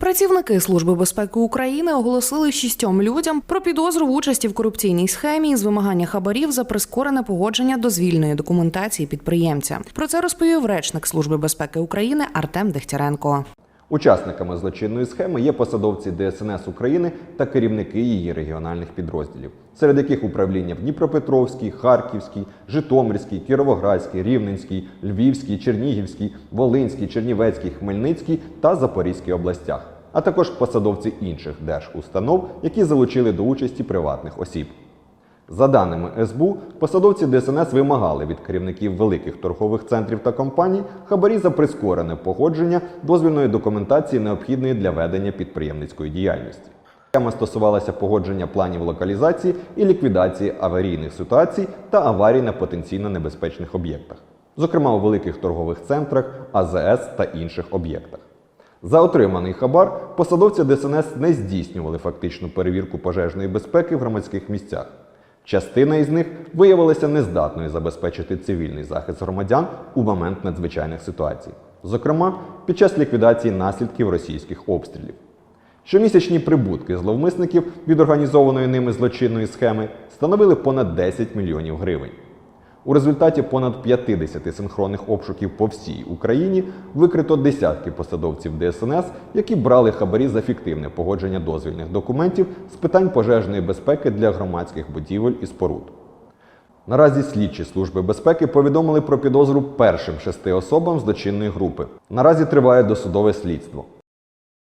Працівники Служби безпеки України оголосили шістьом людям про підозру в участі в корупційній схемі з вимагання хабарів за прискорене погодження дозвільної документації підприємця. Про це розповів речник Служби безпеки України Артем Дегтяренко. Учасниками злочинної схеми є посадовці ДСНС України та керівники її регіональних підрозділів, серед яких управління в Дніпропетровській, Харківській, Житомирській, Кіровоградській, Рівненській, Львівській, Чернігівській, Волинській, Чернівецькій, Хмельницькій та Запорізькій областях, а також посадовці інших держустанов, які залучили до участі приватних осіб. За даними СБУ, посадовці ДСНС вимагали від керівників великих торгових центрів та компаній хабарі за прискорене погодження дозвільної документації, необхідної для ведення підприємницької діяльності. Тема стосувалася погодження планів локалізації і ліквідації аварійних ситуацій та аварій на потенційно небезпечних об'єктах, зокрема у великих торгових центрах, АЗС та інших об'єктах. За отриманий хабар посадовці ДСНС не здійснювали фактичну перевірку пожежної безпеки в громадських місцях. Частина із них виявилася нездатною забезпечити цивільний захист громадян у момент надзвичайних ситуацій, зокрема під час ліквідації наслідків російських обстрілів. Щомісячні прибутки зловмисників від організованої ними злочинної схеми становили понад 10 мільйонів гривень. У результаті понад 50 синхронних обшуків по всій Україні викрито десятки посадовців ДСНС, які брали хабарі за фіктивне погодження дозвільних документів з питань пожежної безпеки для громадських будівель і споруд. Наразі слідчі служби безпеки повідомили про підозру першим шести особам з злочинної групи. Наразі триває досудове слідство.